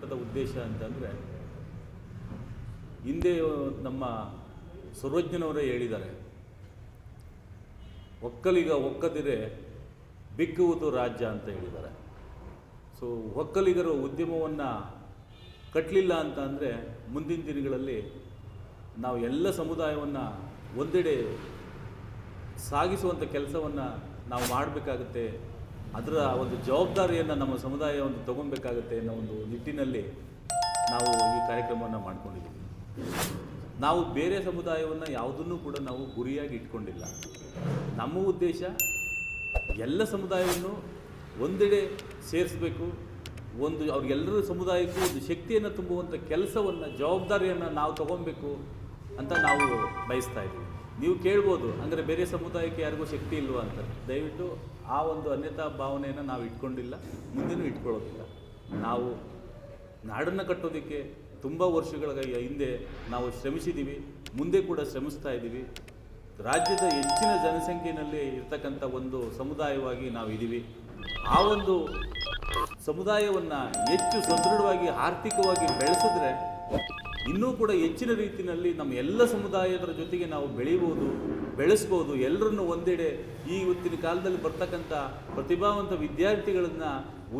ಮಟ್ಟದ ಉದ್ದೇಶ ಅಂತಂದರೆ, ಹಿಂದೆ ನಮ್ಮ ಸರ್ವಜ್ಞನವರೇ ಹೇಳಿದ್ದಾರೆ, ಒಕ್ಕಲಿಗ ಒಕ್ಕದಿರೆ ಬಿಕ್ಕುವುದು ರಾಜ್ಯ ಅಂತ ಹೇಳಿದ್ದಾರೆ. ಸೊ ಒಕ್ಕಲಿಗರು ಉದ್ಯಮವನ್ನು ಕಟ್ಟಲಿಲ್ಲ ಅಂತ ಅಂದರೆ ಮುಂದಿನ ದಿನಗಳಲ್ಲಿ ನಾವು ಎಲ್ಲ ಸಮುದಾಯವನ್ನು ಒಂದೆಡೆ ಸಾಗಿಸುವಂಥ ಕೆಲಸವನ್ನು ನಾವು ಮಾಡಬೇಕಾಗುತ್ತೆ ಅದರ ಒಂದು ಜವಾಬ್ದಾರಿಯನ್ನು ನಮ್ಮ ಸಮುದಾಯ ಒಂದು ತಗೊಬೇಕಾಗುತ್ತೆ ಅನ್ನೋ ಒಂದು ನಿಟ್ಟಿನಲ್ಲಿ ನಾವು ಈ ಕಾರ್ಯಕ್ರಮವನ್ನು ಮಾಡ್ಕೊಂಡಿದ್ದೀವಿ. ನಾವು ಬೇರೆ ಸಮುದಾಯವನ್ನು ಯಾವುದನ್ನು ಕೂಡ ನಾವು ಗುರಿಯಾಗಿ ಇಟ್ಕೊಂಡಿಲ್ಲ. ನಮ್ಮ ಉದ್ದೇಶ ಎಲ್ಲ ಸಮುದಾಯವನ್ನು ಒಂದೆಡೆ ಸೇರಿಸಬೇಕು, ಒಂದು ಅವ್ರಿಗೆಲ್ಲರ ಸಮುದಾಯಕ್ಕೂ ಒಂದು ಶಕ್ತಿಯನ್ನು ತುಂಬುವಂಥ ಕೆಲಸವನ್ನು, ಜವಾಬ್ದಾರಿಯನ್ನು ನಾವು ತಗೊಬೇಕು ಅಂತ ನಾವು ಬಯಸ್ತಾ ಇದ್ದೀವಿ. ನೀವು ಕೇಳ್ಬೋದು, ಅಂದರೆ ಬೇರೆ ಸಮುದಾಯಕ್ಕೆ ಯಾರಿಗೂ ಶಕ್ತಿ ಇಲ್ವಾ ಅಂತ. ದಯವಿಟ್ಟು ಆ ಒಂದು ಅನ್ಯತಾ ಭಾವನೆಯನ್ನು ನಾವು ಇಟ್ಕೊಂಡಿಲ್ಲ, ಮುಂದೆನೂ ಇಟ್ಕೊಳ್ಳೋದಿಲ್ಲ. ನಾವು ನಾಡನ್ನು ಕಟ್ಟೋದಕ್ಕೆ ತುಂಬ ವರ್ಷಗಳ ಹಿಂದೆ ನಾವು ಶ್ರಮಿಸಿದ್ದೀವಿ ಮುಂದೆ ಕೂಡ ಶ್ರಮಿಸ್ತಾ ಇದ್ದೀವಿ ರಾಜ್ಯದ ಹೆಚ್ಚಿನ ಜನಸಂಖ್ಯೆಯಲ್ಲಿ ಇರ್ತಕ್ಕಂಥ ಒಂದು ಸಮುದಾಯವಾಗಿ ನಾವು ಇದ್ದೀವಿ ಆ ಒಂದು ಸಮುದಾಯವನ್ನು ಹೆಚ್ಚು ಸದೃಢವಾಗಿ, ಆರ್ಥಿಕವಾಗಿ ಬೆಳೆಸಿದ್ರೆ ಇನ್ನೂ ಕೂಡ ಹೆಚ್ಚಿನ ರೀತಿಯಲ್ಲಿ ನಮ್ಮ ಎಲ್ಲ ಸಮುದಾಯದ ಜೊತೆಗೆ ನಾವು ಬೆಳೀಬೋದು. ಬೆಳೆಸ್ಬೋದು. ಎಲ್ಲರನ್ನು ಒಂದೆಡೆ ಈ ಇವತ್ತಿನ ಕಾಲದಲ್ಲಿ ಬರ್ತಕ್ಕಂಥ ಪ್ರತಿಭಾವಂತ ವಿದ್ಯಾರ್ಥಿಗಳನ್ನು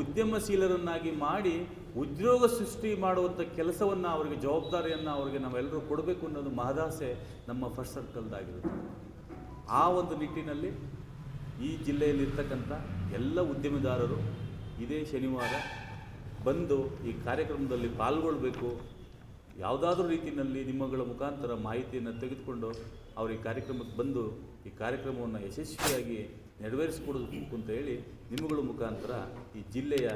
ಉದ್ಯಮಶೀಲರನ್ನಾಗಿ ಮಾಡಿ ಉದ್ಯೋಗ ಸೃಷ್ಟಿ ಮಾಡುವಂಥ ಕೆಲಸವನ್ನು ಅವರಿಗೆ, ಜವಾಬ್ದಾರಿಯನ್ನು ಅವರಿಗೆ ನಾವೆಲ್ಲರೂ ಕೊಡಬೇಕು ಅನ್ನೋದು ಮಹದಾಸೆ ನಮ್ಮ ಫಸ್ಟ್ ಸರ್ಕಲ್ದಾಗಿರುತ್ತೆ ಆ ಒಂದು ನಿಟ್ಟಿನಲ್ಲಿ ಈ ಜಿಲ್ಲೆಯಲ್ಲಿರ್ತಕ್ಕಂಥ ಎಲ್ಲ ಉದ್ಯಮದಾರರು ಇದೇ ಶನಿವಾರ ಬಂದು ಈ ಕಾರ್ಯಕ್ರಮದಲ್ಲಿ ಪಾಲ್ಗೊಳ್ಬೇಕು. ಯಾವುದಾದ್ರೂ ರೀತಿಯಲ್ಲಿ ನಿಮ್ಮಗಳ ಮುಖಾಂತರ ಮಾಹಿತಿಯನ್ನು ತೆಗೆದುಕೊಂಡು ಅವರು ಈ ಕಾರ್ಯಕ್ರಮಕ್ಕೆ ಬಂದು ಈ ಕಾರ್ಯಕ್ರಮವನ್ನು ಯಶಸ್ವಿಯಾಗಿ ನೆರವೇರಿಸಿಕೊಡಬೇಕು ಅಂತ ಹೇಳಿ ನಿಮ್ಮಗಳ ಮುಖಾಂತರ ಈ ಜಿಲ್ಲೆಯ,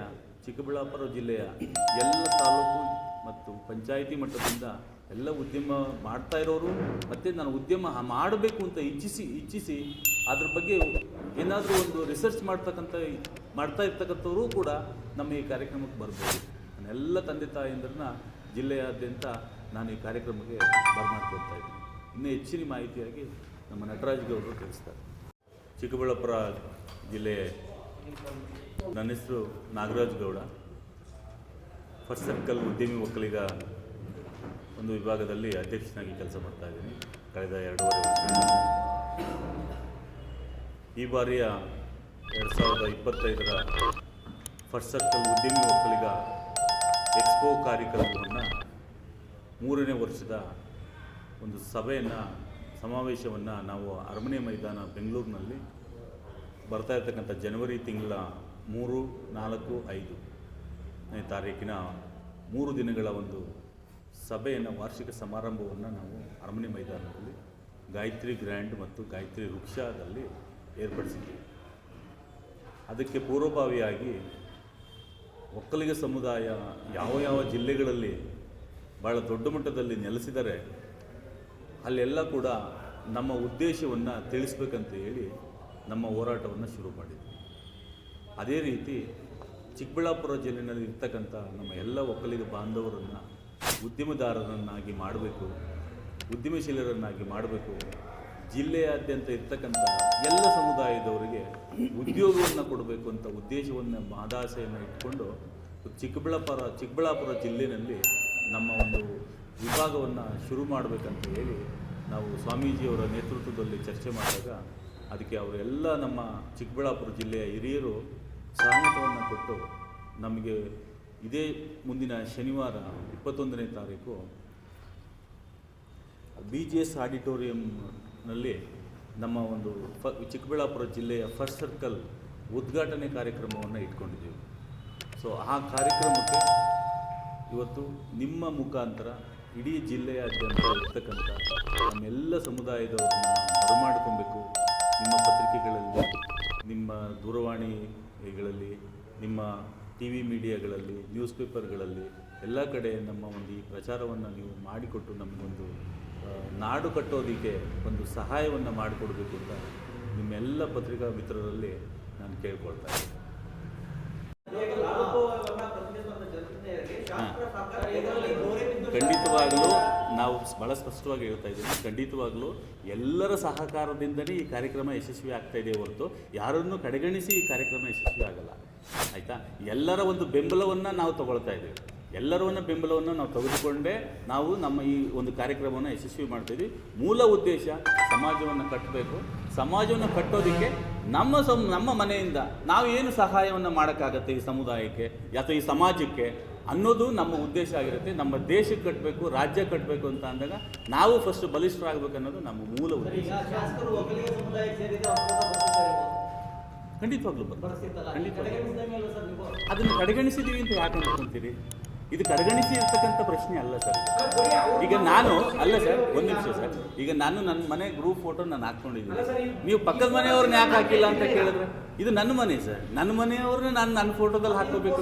ಚಿಕ್ಕಬಳ್ಳಾಪುರ ಜಿಲ್ಲೆಯ ಎಲ್ಲ ತಾಲೂಕು ಮತ್ತು ಪಂಚಾಯಿತಿ ಮಟ್ಟದಿಂದ ಎಲ್ಲ ಉದ್ಯಮ ಮಾಡ್ತಾ ಇರೋರು, ಮತ್ತು ನಾನು ಉದ್ಯಮ ಮಾಡಬೇಕು ಅಂತ ಇಚ್ಛಿಸಿ ಇಚ್ಛಿಸಿ ಅದ್ರ ಬಗ್ಗೆ ಏನಾದರೂ ಒಂದು ರಿಸರ್ಚ್ ಮಾಡ್ತಕ್ಕಂಥ ಮಾಡ್ತಾ ಇರ್ತಕ್ಕಂಥವರು ಕೂಡ ನಮ್ಮ ಈ ಕಾರ್ಯಕ್ರಮಕ್ಕೆ ಬರ್ಬೋದು. ನನ್ನೆಲ್ಲ ತಂದೆ ತಾಯಂದ್ರನ್ನ ಜಿಲ್ಲೆಯಾದ್ಯಂತ ನಾನು ಈ ಕಾರ್ಯಕ್ರಮಕ್ಕೆ ಬರ್ಮಾಡ್ಕೊಳ್ತಾ ಇದ್ದೀನಿ. ಇನ್ನೂ ಹೆಚ್ಚಿನ ಮಾಹಿತಿಯಾಗಿ ನಮ್ಮ ನಟರಾಜ್ ಗೌಡರು ತಿಳಿಸ್ತಾರೆ. ಚಿಕ್ಕಬಳ್ಳಾಪುರ ಜಿಲ್ಲೆ ನನ್ನ ಹೆಸರು ನಾಗರಾಜ್ ಗೌಡ. ಫಸ್ಟ್ ಸರ್ಕಲ್ ಉದ್ಯಮಿ ಒಕ್ಕಲಿಗ ಒಂದು ವಿಭಾಗದಲ್ಲಿ ಅಧ್ಯಕ್ಷನಾಗಿ ಕೆಲಸ ಮಾಡ್ತಾ ಇದ್ದೀನಿ. ಕಳೆದ ಎರಡೂವರೆ ವರ್ಷ. ಈ ಬಾರಿಯ ಎರಡು ಸಾವಿರದ ಇಪ್ಪತ್ತೈದರ ಫಸ್ಟ್ ಸರ್ಕಲ್ ಉದ್ಯಮಿ ಒಕ್ಕಲಿಗ ಎಕ್ಸ್ಪೋ ಕಾರ್ಯಕ್ರಮವನ್ನು ಮೂರನೇ ವರ್ಷದ ಒಂದು ಸಭೆಯನ್ನು, ಸಮಾವೇಶವನ್ನು ನಾವು ಅರಮನೆ ಮೈದಾನ ಬೆಂಗಳೂರಿನಲ್ಲಿ ಬರ್ತಾ ಇರ್ತಕ್ಕಂಥ ಜನವರಿ ತಿಂಗಳ ಮೂರು, ನಾಲ್ಕು, ಐದು ತಾರೀಕಿನ ಮೂರು ದಿನಗಳ ಒಂದು ಸಭೆಯನ್ನು, ವಾರ್ಷಿಕ ಸಮಾರಂಭವನ್ನು ನಾವು ಅರಮನೆ ಮೈದಾನದಲ್ಲಿ ಗಾಯತ್ರಿ ಗ್ರ್ಯಾಂಡ್ ಮತ್ತು ಗಾಯತ್ರಿ ವೃಕ್ಷದಲ್ಲಿ ಏರ್ಪಡಿಸಿದ್ವಿ. ಅದಕ್ಕೆ ಪೂರ್ವಭಾವಿಯಾಗಿ ಒಕ್ಕಲಿಗ ಸಮುದಾಯ ಯಾವ ಯಾವ ಜಿಲ್ಲೆಗಳಲ್ಲಿ ಭಾಳ ದೊಡ್ಡ ಮಟ್ಟದಲ್ಲಿ ನೆಲೆಸಿದರೆ ಅಲ್ಲೆಲ್ಲ ಕೂಡ ನಮ್ಮ ಉದ್ದೇಶವನ್ನು ತಿಳಿಸ್ಬೇಕಂತ ಹೇಳಿ ನಮ್ಮ ಹೋರಾಟವನ್ನು ಶುರು ಮಾಡಿದ್ವಿ. ಅದೇ ರೀತಿ ಚಿಕ್ಕಬಳ್ಳಾಪುರ ಜಿಲ್ಲೆಯಲ್ಲಿ ಇರ್ತಕ್ಕಂಥ ನಮ್ಮ ಎಲ್ಲ ಒಕ್ಕಲಿಗ ಬಾಂಧವರನ್ನು, ಉದ್ಯಮದಾರರನ್ನಾಗಿ ಮಾಡಬೇಕು, ಉದ್ಯಮಶೀಲರನ್ನಾಗಿ ಮಾಡಬೇಕು, ಜಿಲ್ಲೆಯಾದ್ಯಂತ ಇರ್ತಕ್ಕಂಥ ಎಲ್ಲ ಸಮುದಾಯದವರಿಗೆ ಉದ್ಯೋಗವನ್ನು ಕೊಡಬೇಕು ಅಂತ ಉದ್ದೇಶವನ್ನು, ಮಾದಾಸೆಯನ್ನು ಇಟ್ಕೊಂಡು ಚಿಕ್ಕಬಳ್ಳಾಪುರ ಚಿಕ್ಕಬಳ್ಳಾಪುರ ಜಿಲ್ಲೆಯಲ್ಲಿ ನಮ್ಮ ಒಂದು ವಿಭಾಗವನ್ನು ಶುರು ಮಾಡಬೇಕಂತ ಹೇಳಿ ನಾವು ಸ್ವಾಮೀಜಿಯವರ ನೇತೃತ್ವದಲ್ಲಿ ಚರ್ಚೆ ಮಾಡಿದಾಗ ಅದಕ್ಕೆ ಅವರೆಲ್ಲ ನಮ್ಮ ಚಿಕ್ಕಬಳ್ಳಾಪುರ ಜಿಲ್ಲೆಯ ಹಿರಿಯರು ಸಹಮತವನ್ನು ಕೊಟ್ಟು ನಮಗೆ ಇದೇ ಮುಂದಿನ ಶನಿವಾರ ಇಪ್ಪತ್ತೊಂದನೇ ತಾರೀಕು ಬಿ ಜಿ ಎಸ್ ಆಡಿಟೋರಿಯಂನಲ್ಲಿ ನಮ್ಮ ಒಂದು ಫ ಚಿಕ್ಕಬಳ್ಳಾಪುರ ಜಿಲ್ಲೆಯ ಫಸ್ಟ್ ಸರ್ಕಲ್ ಉದ್ಘಾಟನೆ ಕಾರ್ಯಕ್ರಮವನ್ನು ಇಟ್ಕೊಂಡಿದ್ದೀವಿ. ಸೊ ಆ ಕಾರ್ಯಕ್ರಮಕ್ಕೆ ಇವತ್ತು ನಿಮ್ಮ ಮುಖಾಂತರ ಇಡೀ ಜಿಲ್ಲೆಯಾದ್ಯಂತ ಇರ್ತಕ್ಕಂಥ ನಮ್ಮೆಲ್ಲ ಸಮುದಾಯದವರನ್ನು ಬರಮಾಡ್ಕೊಬೇಕು ನಿಮ್ಮ ಪತ್ರಿಕೆಗಳಲ್ಲಿ, ನಿಮ್ಮ ದೂರವಾಣಿಗಳಲ್ಲಿ, ನಿಮ್ಮ ಟಿ ವಿ ಮೀಡಿಯಾಗಳಲ್ಲಿ ನ್ಯೂಸ್ ಪೇಪರ್ಗಳಲ್ಲಿ ಎಲ್ಲ ಕಡೆ ನಮ್ಮ ಒಂದು ಈ ಪ್ರಚಾರವನ್ನು ನೀವು ಮಾಡಿಕೊಟ್ಟು ನಮಗೊಂದು ನಾಡು ಕಟ್ಟೋದಕ್ಕೆ ಒಂದು ಸಹಾಯವನ್ನು ಮಾಡಿಕೊಡ್ಬೇಕು ಅಂತ ನಿಮ್ಮೆಲ್ಲ ಪತ್ರಿಕಾ ಮಿತ್ರರಲ್ಲಿ ನಾನು ಕೇಳ್ಕೊಳ್ತಾ ಇದ್ದೀನಿ. ನಾವು ಬಹಳ ಸ್ಪಷ್ಟವಾಗಿ ಹೇಳ್ತಾ ಇದ್ದೀವಿ. ಖಂಡಿತವಾಗಲೂ ಎಲ್ಲರ ಸಹಕಾರದಿಂದಲೇ ಈ ಕಾರ್ಯಕ್ರಮ ಯಶಸ್ವಿ ಆಗ್ತಾ ಇದೆ ಹೊರತು ಯಾರನ್ನು ಕಡೆಗಣಿಸಿ ಈ ಕಾರ್ಯಕ್ರಮ ಯಶಸ್ವಿ ಆಗಲ್ಲ. ಆಯಿತಾ? ಎಲ್ಲರ ಒಂದು ಬೆಂಬಲವನ್ನು ನಾವು ತಗೊಳ್ತಾ ಇದ್ದೀವಿ. ಎಲ್ಲರನ್ನ ಬೆಂಬಲವನ್ನು ನಾವು ತೆಗೆದುಕೊಂಡೇ ನಾವು ನಮ್ಮ ಈ ಒಂದು ಕಾರ್ಯಕ್ರಮವನ್ನು ಯಶಸ್ವಿ ಮಾಡ್ತಿದ್ವಿ ಮೂಲ ಉದ್ದೇಶ ಸಮಾಜವನ್ನು ಕಟ್ಟಬೇಕು. ಸಮಾಜವನ್ನು ಕಟ್ಟೋದಕ್ಕೆ ನಮ್ಮ ಸಂ ನಮ್ಮ ಮನೆಯಿಂದ ನಾವು ಏನು ಸಹಾಯವನ್ನು ಮಾಡೋಕ್ಕಾಗತ್ತೆ ಈ ಸಮುದಾಯಕ್ಕೆ ಅಥವಾ ಈ ಸಮಾಜಕ್ಕೆ? ಅನ್ನೋದು ನಮ್ಮ ಉದ್ದೇಶ ಆಗಿರುತ್ತೆ. ನಮ್ಮ ದೇಶಕ್ಕೆ ಕಟ್ಟಬೇಕು ರಾಜ್ಯ ಕಟ್ಟಬೇಕು ಅಂತ ಅಂದಾಗ ನಾವು ಫಸ್ಟ್ ಬಲಿಷ್ಠರಾಗಬೇಕು ಅನ್ನೋದು ನಮ್ಮ ಮೂಲ ಉದ್ದೇಶ. ಖಂಡಿತವಾಗ್ಲೂ ಬರ್ತಾರೆ ಖಂಡಿತವಾಗ್ಲೂ. ಅದನ್ನು ಕಡೆಗಣಿಸಿದೀವಿ ಅಂತ ಯಾಕೆ ಅನ್ಕೊಂತೀರಿ ಇದು ಕಡೆಗಣಿಸಿ ಇರ್ತಕ್ಕಂಥ ಪ್ರಶ್ನೆ ಅಲ್ಲ ಸರ್. ಈಗ ನಾನು ಅಲ್ಲ ಸರ್ ಒಂದು ನಿಮಿಷ ಸರ್. ಈಗ ನಾನು ನನ್ನ ಮನೆ ಗ್ರೂಪ್ ಫೋಟೋ ನಾನು ಹಾಕ್ಕೊಂಡಿದ್ದೀನಿ. ನೀವು ಪಕ್ಕದ ಮನೆಯವ್ರನ್ನ ಯಾಕೆ ಹಾಕಿಲ್ಲ ಅಂತ ಕೇಳಿದ್ರೆ? ಇದು ನನ್ನ ಮನೆ ಸರ್. ನನ್ನ ಮನೆಯವ್ರನ್ನ ನಾನು ನನ್ನ ಫೋಟೋದಲ್ಲಿ ಹಾಕೋಬೇಕು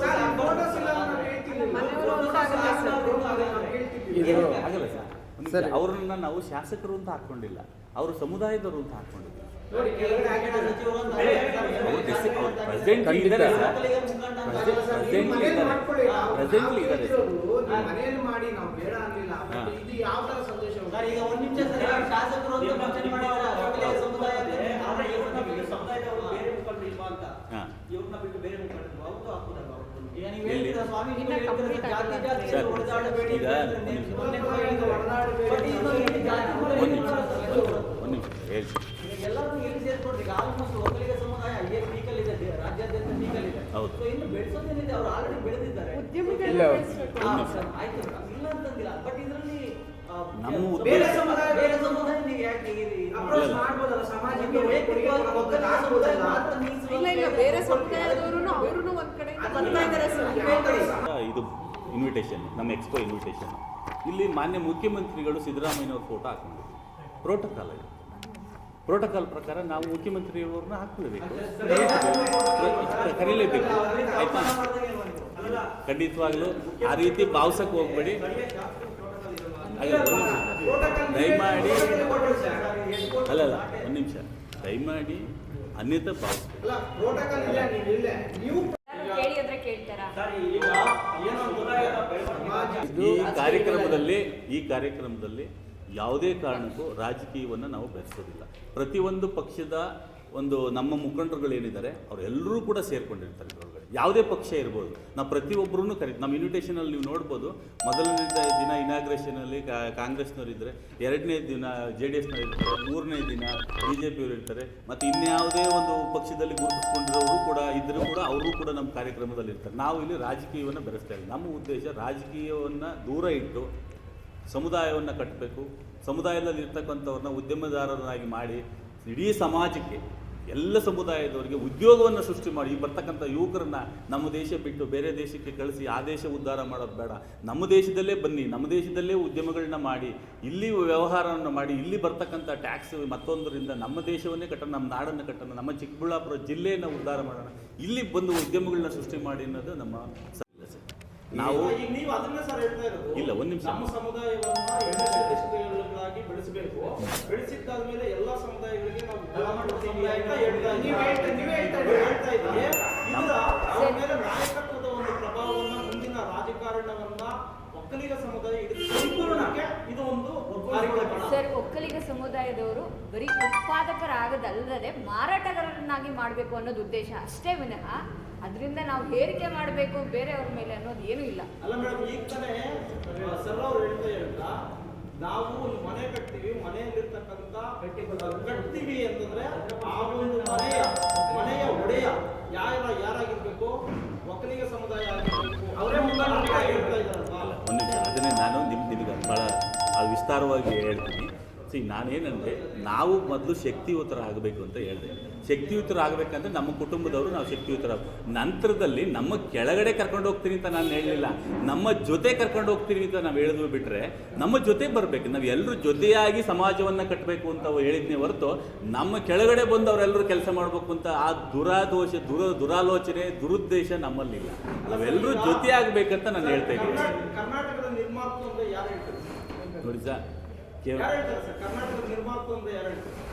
ಆಗಲ್ಲ ಸರ್. ಅವ್ರನ್ನ ನಾವು ಶಾಸಕರು ಅಂತ ಹಾಕ್ಕೊಂಡಿಲ್ಲ. ಅವರು ಸಮುದಾಯದವರು ಅಂತ ಹಾಕ್ಕೊಂಡಿದ್ದೀವಿ. ಪ್ರೆಸೆಂಟ್ಲಿ ಇದ್ದಾರೆ. ಪ್ರೆಸೆಂಟ್ಲಿ ಇದ್ದಾರೆ. ಪ್ರೆಸೆಂಟ್ಲಿ ಮನೆಯಲ್ಲಿ ಮಾಡಿ ನಾವು ಬೇಡ ಅನ್ನಲಿಲ್ಲ ಹಾ. ಇದು ಯಾವ ತರ ಸಂದೇಶ ಸರ್ ಈಗ ಒಂದ್ ನಿಮಿಷ ಸರ್ ಈಗ ಶಾಸಕರು ಅಂತ ಘೋಷಣೆ ಮಾಡಿದ್ದಾರೆ ಒಕ್ಕಲಿಗ ಸಮುದಾಯಕ್ಕೆ ಆದ್ರೆ ಇವ್ರನ್ನ ಬಿಟ್ಟು ಸಮುದಾಯದವರು ಬೇರೆ ಮುಖಂಡರು ಇಲ್ವಾ ಅಂತ. ಹಾಂ. ಇವ್ರನ್ನ ಬಿಟ್ಟು ಬೇರೆ ಮುಖಂಡರು ಅವ್ರು ಹಾಕ್ಬೋದಲ್ವಾ ಅವ್ರನ್ನ? ನೀವು ಎಲ್ಲಿ? ಸ್ವಾಮಿ ಜಾತಿ ಜಾತಿ ಹೊಡೆದಾಡಬೇಡಿ ಹೊಡೆದಾಡಬೇಡಿ. ಇದು ಇನ್ವಿಟೇಷನ್ ನಮ್ಮ ಎಕ್ಸ್ಪೋ ಇನ್ವಿಟೇಷನ್ ಇಲ್ಲಿ ಮಾನ್ಯ ಮುಖ್ಯಮಂತ್ರಿಗಳು ಸಿದ್ದರಾಮಯ್ಯನವ್ರ ಫೋಟೋ ಹಾಕೊಂಡಿದ್ರು ಪ್ರೋಟೋಕಾಲ್ ಇದೆ. ಪ್ರೋಟೋಕಾಲ್ ಪ್ರಕಾರ ನಾವು ಮುಖ್ಯಮಂತ್ರಿಯವ್ರನ್ನ ಕರೀತೀವಿ. ಕರೀಲೇಬೇಕು. ಆಯ್ತಾ? ಖಂಡಿತವಾಗ್ಲೂ ಆ ರೀತಿ ಭಾವಿಸಕ್ಕೆ ಹೋಗ್ಬೇಡಿ. ದಯಮಾಡಿ ಅಲ್ಲಲ್ಲ ಅಲ್ಲ ಒಂದು ನಿಮಿಷ. ದಯಮಾಡಿ ಅನ್ಯತಾ ಭಾವಿಸ್ಬೇಕು ಅಲ್ಲ ಪ್ರೋಟೋಕಾಲ್ ಇಲ್ಲ ನೀವು ಇಲ್ಲ. ನೀವು ಕೇಳಿ ಅಂದ್ರೆ ಕೇಳ್ತಾರಾ? ಈ ಕಾರ್ಯಕ್ರಮದಲ್ಲಿ ಈ ಕಾರ್ಯಕ್ರಮದಲ್ಲಿ ಯಾವುದೇ ಕಾರಣಕ್ಕೂ ರಾಜಕೀಯವನ್ನು ನಾವು ಬೆರೆಸೋದಿಲ್ಲ. ಪ್ರತಿಯೊಂದು ಪಕ್ಷದ ಒಂದು ನಮ್ಮ ಮುಖಂಡರುಗಳು ಏನಿದ್ದಾರೆ, ಅವರೆಲ್ಲರೂ ಕೂಡ ಸೇರಿಕೊಂಡಿರ್ತಾರೆ ಇದರೊಳಗಡೆ. ಯಾವುದೇ ಪಕ್ಷ ಇರ್ಬೋದು. ನಾವು ಪ್ರತಿಯೊಬ್ಬರೂ ಕರಿ, ನಮ್ಮ ಇನ್ವಿಟೇಷನಲ್ಲಿ ನೀವು ನೋಡ್ಬೋದು, ಮೊದಲನೇ ದಿನ ಇನಾಗ್ರೇಷನಲ್ಲಿ ಕಾಂಗ್ರೆಸ್ನವ್ರು ಇದ್ದರೆ ಎರಡನೇ ದಿನ ಜೆ ಡಿ ಎಸ್ನವ್ರು ಇರ್ತಾರೆ, ಮೂರನೇ ದಿನ ಬಿ ಜೆ ಪಿಯವರು ಇರ್ತಾರೆ, ಮತ್ತು ಇನ್ಯಾವುದೇ ಒಂದು ಪಕ್ಷದಲ್ಲಿ ಗುರುತಿಸ್ಕೊಂಡಿರೋರು ಕೂಡ ಇದ್ದರೂ ಕೂಡ ಅವರು ಕೂಡ ನಮ್ಮ ಕಾರ್ಯಕ್ರಮದಲ್ಲಿ ಇರ್ತಾರೆ ನಾವು ಇಲ್ಲಿ ರಾಜಕೀಯವನ್ನು ಬೆರೆಸ್ತಾ ಇಲ್ಲ. ನಮ್ಮ ಉದ್ದೇಶ ರಾಜಕೀಯವನ್ನು ದೂರ ಇಟ್ಟು ಸಮುದಾಯವನ್ನು ಕಟ್ಟಬೇಕು ಸಮುದಾಯದಲ್ಲಿ ಇರ್ತಕ್ಕಂಥವ್ರನ್ನ ಉದ್ಯಮದಾರರನ್ನಾಗಿ ಮಾಡಿ, ಇಡೀ ಸಮಾಜಕ್ಕೆ, ಎಲ್ಲ ಸಮುದಾಯದವರಿಗೆ ಉದ್ಯೋಗವನ್ನು ಸೃಷ್ಟಿ ಮಾಡಿ ಈ ಬರ್ತಕ್ಕಂಥ ಯುವಕರನ್ನ ನಮ್ಮ ದೇಶ ಬಿಟ್ಟು ಬೇರೆ ದೇಶಕ್ಕೆ ಕಳಿಸಿ, ಆ ದೇಶ ಉದ್ಧಾರ ಮಾಡೋದು ಬೇಡ. ನಮ್ಮ ದೇಶದಲ್ಲೇ ಬನ್ನಿ, ನಮ್ಮ ದೇಶದಲ್ಲೇ ಉದ್ಯಮಗಳನ್ನ ಮಾಡಿ, ಇಲ್ಲಿ ವ್ಯವಹಾರವನ್ನು ಮಾಡಿ, ಇಲ್ಲಿ ಬರ್ತಕ್ಕಂಥ ಟ್ಯಾಕ್ಸ್ ಮತ್ತೊಂದರಿಂದ ನಮ್ಮ ದೇಶವನ್ನೇ ಕಟ್ಟೋಣ, ನಮ್ಮ ನಾಡನ್ನು ಕಟ್ಟೋಣ, ನಮ್ಮ ಚಿಕ್ಕಬಳ್ಳಾಪುರ ಜಿಲ್ಲೆಯನ್ನು ಉದ್ಧಾರ ಮಾಡೋಣ. ಇಲ್ಲಿ ಬಂದು ಉದ್ಯಮಗಳನ್ನ ಸೃಷ್ಟಿ ಮಾಡಿ ಅನ್ನೋದು ನಮ್ಮ ನಾವು ಈಗ ನೀವು ಅದನ್ನ ಸರ್ ಹೇಳ್ತಾ ಇರೋದು ಇಲ್ಲ, ಒಂದ್ ನಿಮಿಷ. ನಮ್ಮ ಸಮುದಾಯವನ್ನ ಎಣ್ಣೆ ದೇಶಗಳಾಗಿ ಬೆಳೆಸಬೇಕು ಬೆಳೆಸಿದ್ದಾದ್ಮೇಲೆ ಎಲ್ಲಾ ಸಮುದಾಯಗಳಿಗೆ ನಾವು ಕೊಡ್ತೀವಿ ಅಂತ ಹೇಳ್ತಾ ಇದ್ದೀವಿ. ನೀವ್ ಹೇಳ್ತಾ- ನೀವೇ ಹೇಳ್ತಾ. ಇದರ ಅವ್ರ ಮೇಲೆ ನಾಯಕತ್ವದ ಒಂದು ಪ್ರಭಾವವನ್ನ ಮುಂದಿನ ರಾಜಕಾರಣವನ್ನ ಒಕ್ಕಲಿಗ ಸಮುದಾಯ ಇದು ಒಂದು ಸರ್ ಒಕ್ಕಲಿಗ ಸಮುದಾಯದವರು ಬರೀ ಉತ್ಪಾದಕರಾಗದಲ್ಲದೆ ಮಾರಾಟಗಾರರನ್ನಾಗಿ ಮಾಡಬೇಕು ಅನ್ನೋದು ಉದ್ದೇಶ. ಅಷ್ಟೇ ವಿನಃ ಅದರಿಂದ ನಾವು ಹೇರಿಕೆ ಮಾಡಬೇಕು ಬೇರೆಯವ್ರ ಮೇಲೆ ಅನ್ನೋದು ಏನೂ ಇಲ್ಲ. ಅಲ್ಲ ಮೇಡಮ್ ಈಗ ತಾನೇ ಸರ್ ಅವ್ರು ಹೇಳ್ತಾ ಹೇಳ್ತಾ ನಾವು ಒಂದು ಮನೆ ಕಟ್ತೀವಿ ಮನೆಯಲ್ಲಿರ್ತಕ್ಕಂಥ ಕಟ್ತೀವಿ ಅಂತಂದ್ರೆ ಆ ಒಂದು ಮನೆಯ ಮನೆಯ ಒಡೆಯ ಯಾರ ಯಾರಾಗಿರ್ಬೇಕು? ಒಕ್ಕಲಿಗ ಸಮುದಾಯ ಆಗಿರ್ಬೇಕು. ಅವರೇ ಮುಂದೆ ಅದನ್ನೇ ನಾನು ನಿಮ್ಮ ನಿಮಗೆ ಭಾಳ ವಿಸ್ತಾರವಾಗಿ ಹೇಳ್ತೀನಿ. ಸಿ ನಾನೇನಂದರೆ ನಾವು ಮೊದಲು ಶಕ್ತಿಯುತರಾಗಬೇಕು ಅಂತ ಹೇಳಿದೆ. ಶಕ್ತಿಯುತರಾಗಬೇಕಂದ್ರೆ ನಮ್ಮ ಕುಟುಂಬದವರು ನಾವು ಶಕ್ತಿಯುತರ ನಂತರದಲ್ಲಿ ನಮ್ಮ ಕೆಳಗಡೆ ಕರ್ಕೊಂಡು ಹೋಗ್ತೀನಿ ಅಂತ ನಾನು ಹೇಳಲಿಲ್ಲ ನಮ್ಮ ಜೊತೆ ಕರ್ಕೊಂಡು ಹೋಗ್ತೀನಿ ಅಂತ ನಾವು ಹೇಳಿದ್ವಿ ಬಿಟ್ಟರೆ ನಮ್ಮ ಜೊತೆ ಬರಬೇಕು. ನಾವು ಎಲ್ಲರೂ ಜೊತೆಯಾಗಿ ಸಮಾಜವನ್ನು ಕಟ್ಟಬೇಕು ಅಂತ ಹೇಳಿದ್ನೇ ಹೊರತು ನಮ್ಮ ಕೆಳಗಡೆ ಬಂದು ಅವರೆಲ್ಲರೂ ಕೆಲಸ ಮಾಡಬೇಕು ಅಂತ ಆ ದುರಾದೋಷ ದುರ ದುರಾಲೋಚನೆ ದುರುದ್ದೇಶ ನಮ್ಮಲ್ಲಿಲ್ಲ. ನಾವೆಲ್ಲರೂ ಜೊತೆ ಆಗಬೇಕಂತ ನಾನು ಹೇಳ್ತಾ ಇದ್ದೀನಿ. ನೋಡಿ ಸರ್ ಕೇವಲ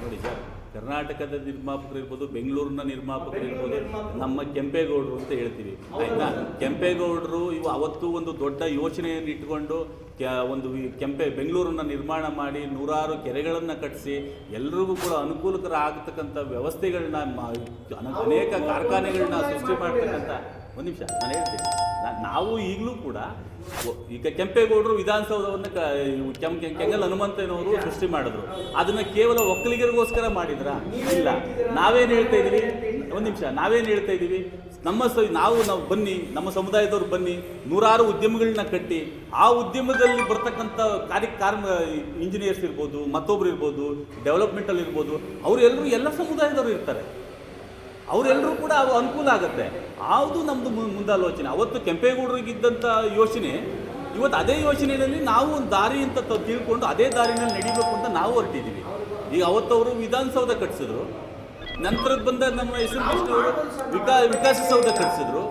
ನೋಡಿ ಸರ್ ಕರ್ನಾಟಕದ ನಿರ್ಮಾಪಕರು ಇರ್ಬೋದು ಬೆಂಗಳೂರಿನ ನಿರ್ಮಾಪಕರು ಇರ್ಬೋದು ನಮ್ಮ ಕೆಂಪೇಗೌಡರು ಅಂತ ಹೇಳ್ತೀವಿ. ಆಯ್ತಾ? ಕೆಂಪೇಗೌಡರು ಇವು ಅವತ್ತು ಒಂದು ದೊಡ್ಡ ಯೋಚನೆಯನ್ನು ಇಟ್ಕೊಂಡು ಒಂದು ಕೆಂಪೆ ಬೆಂಗಳೂರನ್ನ ನಿರ್ಮಾಣ ಮಾಡಿ ನೂರಾರು ಕೆರೆಗಳನ್ನು ಕಟ್ಟಿಸಿ ಎಲ್ರಿಗೂ ಕೂಡ ಅನುಕೂಲಕರ ಆಗತಕ್ಕಂಥ ವ್ಯವಸ್ಥೆಗಳನ್ನ ಅನೇಕ ಕಾರ್ಖಾನೆಗಳನ್ನ ಸೃಷ್ಟಿ ಮಾಡ್ತಕ್ಕಂಥ ಒಂದು ನಿಮಿಷ ನಾನು ಹೇಳ್ತೀನಿ. ನಾವು ಈಗಲೂ ಕೂಡ ಈಗ ಕೆಂಪೇಗೌಡರು ವಿಧಾನಸೌಧವನ್ನು ಕ ಕೆಂಗಲ್ ಹನುಮಂತನವರು ಸೃಷ್ಟಿ ಮಾಡಿದ್ರು. ಅದನ್ನ ಕೇವಲ ಒಕ್ಕಲಿಗರಿಗೋಸ್ಕರ ಮಾಡಿದ್ರ? ಇಲ್ಲ. ನಾವೇನು ಹೇಳ್ತಾ ಇದೀವಿ? ಒಂದು ನಿಮಿಷ. ನಾವೇನು ಹೇಳ್ತಾ ಇದ್ದೀವಿ ನಮ್ಮ ನಾವು ನಾವು ಬನ್ನಿ, ನಮ್ಮ ಸಮುದಾಯದವ್ರು ಬನ್ನಿ, ನೂರಾರು ಉದ್ಯಮಗಳನ್ನ ಕಟ್ಟಿ, ಆ ಉದ್ಯಮದಲ್ಲಿ ಬರ್ತಕ್ಕಂಥ ಕಾರ್ಯ ಕಾರ್ಮ ಇಂಜಿನಿಯರ್ಸ್ ಇರ್ಬೋದು, ಮತ್ತೊಬ್ರು ಇರ್ಬೋದು ಡೆವಲಪ್ಮೆಂಟಲ್ಲಿ ಇರ್ಬೋದು ಅವರೆಲ್ಲರೂ ಎಲ್ಲ ಸಮುದಾಯದವರು ಇರ್ತಾರೆ. ಅವರೆಲ್ಲರೂ ಕೂಡ ಅನುಕೂಲ ಆಗುತ್ತೆ. ಯಾವುದು ನಮ್ಮದು ಮುಂದಾಲೋಚನೆ. ಅವತ್ತು ಕೆಂಪೇಗೌಡರಿಗಿದ್ದಂಥ ಯೋಚನೆ, ಇವತ್ತು ಅದೇ ಯೋಚನೆಯಲ್ಲಿ ನಾವು ಒಂದು ದಾರಿ ಅಂತ ತಿಳ್ಕೊಂಡು ಅದೇ ದಾರಿನಲ್ಲಿ ನಡಿಬೇಕು ಅಂತ ನಾವು ಹೊರಟಿದ್ದೀವಿ. ಈಗ ಅವತ್ತು ಅವರು ವಿಧಾನಸೌಧ ಕಟ್ಟಿಸಿದ್ರು ನಂತರದ ಬಂದ ನಮ್ಮ ಹೆಸರು ಕೃಷ್ಣವರು ವಿಕಾ, ವಿಕಾಸಸೌಧ ಕಟ್ಟಿಸಿದ್ರು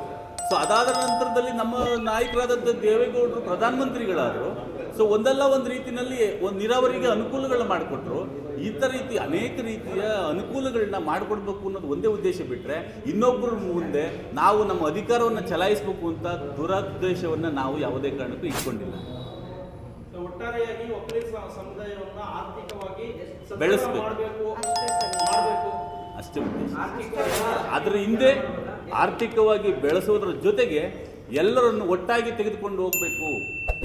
ಸೊ ಅದಾದ ನಂತರದಲ್ಲಿ ನಮ್ಮ ನಾಯಕರಾದಂಥ ದೇವೇಗೌಡರು ಪ್ರಧಾನಮಂತ್ರಿಗಳಾದರು. ಸೊ ಒಂದಲ್ಲ ಒಂದು ರೀತಿಯಲ್ಲಿ ಒಂದು ನೀರಾವರಿಗೆ ಅನುಕೂಲಗಳನ್ನ ಮಾಡಿಕೊಟ್ರು. ಈ ಥರ ರೀತಿ ಅನೇಕ ರೀತಿಯ ಅನುಕೂಲಗಳನ್ನ ಮಾಡಿಕೊಡ್ಬೇಕು ಅನ್ನೋದು ಒಂದೇ ಉದ್ದೇಶ ಬಿಟ್ಟರೆ ಇನ್ನೊಬ್ಬರ ಮುಂದೆ ನಾವು ನಮ್ಮ ಅಧಿಕಾರವನ್ನು ಚಲಾಯಿಸಬೇಕು ಅಂತ ದುರುದ್ದೇಶವನ್ನು ನಾವು ಯಾವುದೇ ಕಾರಣಕ್ಕೂ ಇಟ್ಕೊಂಡಿಲ್ಲ. ಒಟ್ಟಾರೆಯಾಗಿ ಒಕ್ಕಲಿಗ ಸಮುದಾಯವನ್ನು ಆರ್ಥಿಕವಾಗಿ ಬೆಳೆಸಬೇಕು. ಅಷ್ಟೇ ಮಾಡಬೇಕು. ಅಷ್ಟೇ ಉದ್ದೇಶ. ಆರ್ಥಿಕವಾಗಿ ಅದರ ಹಿಂದೆ ಆರ್ಥಿಕವಾಗಿ ಬೆಳೆಸೋದ್ರ ಜೊತೆಗೆ ಎಲ್ಲರನ್ನು ಒಟ್ಟಾಗಿ ತೆಗೆದುಕೊಂಡು ಹೋಗಬೇಕು.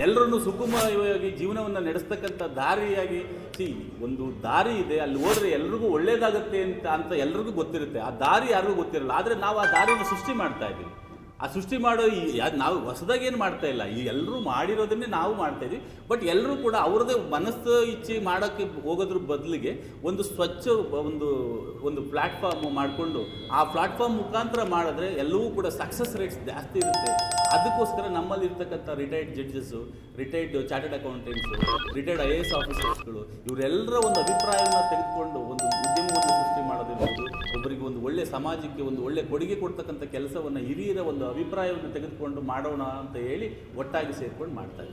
ಎಲ್ಲರನ್ನು ಸುಗಮವಾಗಿ ಜೀವನವನ್ನು ನಡೆಸ್ತಕ್ಕಂಥ ದಾರಿಯಾಗಿ. ಸಿ, ಒಂದು ದಾರಿ ಇದೆ, ಅಲ್ಲಿ ಹೋದರೆ ಎಲ್ರಿಗೂ ಒಳ್ಳೇದಾಗುತ್ತೆ ಅಂತ ಅಂತ ಎಲ್ರಿಗೂ ಗೊತ್ತಿರುತ್ತೆ. ಆ ದಾರಿ ಯಾರಿಗೂ ಗೊತ್ತಿರಲ್ಲ. ಆದರೆ ನಾವು ಆ ದಾರಿಯನ್ನು ಸೃಷ್ಟಿ ಮಾಡ್ತಾ ಇದ್ದೀವಿ. ಆ ಸೃಷ್ಟಿ ಮಾಡೋ ಈ ನಾವು ಹೊಸದಾಗಿ ಏನು ಮಾಡ್ತಾ ಇಲ್ಲ. ಈ ಎಲ್ಲರೂ ಮಾಡಿರೋದನ್ನೇ ನಾವು ಮಾಡ್ತಾ ಇದ್ದೀವಿ. ಬಟ್ ಎಲ್ಲರೂ ಕೂಡ ಅವ್ರದ್ದೇ ಮನಸ್ಸು ಇಚ್ಛೆ ಮಾಡೋಕ್ಕೆ ಹೋಗೋದ್ರ ಬದಲಿಗೆ ಒಂದು ಸ್ವಚ್ಛ ಒಂದು ಒಂದು ಪ್ಲಾಟ್ಫಾರ್ಮ್ ಮಾಡಿಕೊಂಡು ಆ ಪ್ಲಾಟ್ಫಾರ್ಮ್ ಮುಖಾಂತರ ಮಾಡಿದ್ರೆ ಎಲ್ಲವೂ ಕೂಡ ಸಕ್ಸಸ್ ರೇಟ್ಸ್ ಜಾಸ್ತಿ ಇರುತ್ತೆ. ಅದಕ್ಕೋಸ್ಕರ ನಮ್ಮಲ್ಲಿ ಇರ್ತಕ್ಕಂಥ retired judges retired chartered accountants retired I A S ಆಫೀಸರ್ಸ್ಗಳು ಇವರೆಲ್ಲರ ಒಂದು ಅಭಿಪ್ರಾಯವನ್ನು ತೆಗೆದುಕೊಂಡು ಒಂದು ಉದ್ಯಮವನ್ನು ಸೃಷ್ಟಿ ಮಾಡೋದಿರ್ಬೋದು. ಒಬ್ಬರಿಗೆ ಒಂದು ಒಳ್ಳೆ ಸಮಾಜಕ್ಕೆ ಒಂದು ಒಳ್ಳೆ ಕೊಡುಗೆ ಕೊಡ್ತಕ್ಕಂಥ ಕೆಲಸವನ್ನು ಹಿರಿಯರ ಒಂದು ಅಭಿಪ್ರಾಯವನ್ನು ತೆಗೆದುಕೊಂಡು ಮಾಡೋಣ ಅಂತ ಹೇಳಿ ಒಟ್ಟಾಗಿ ಸೇರಿಕೊಂಡು ಮಾಡ್ತಾ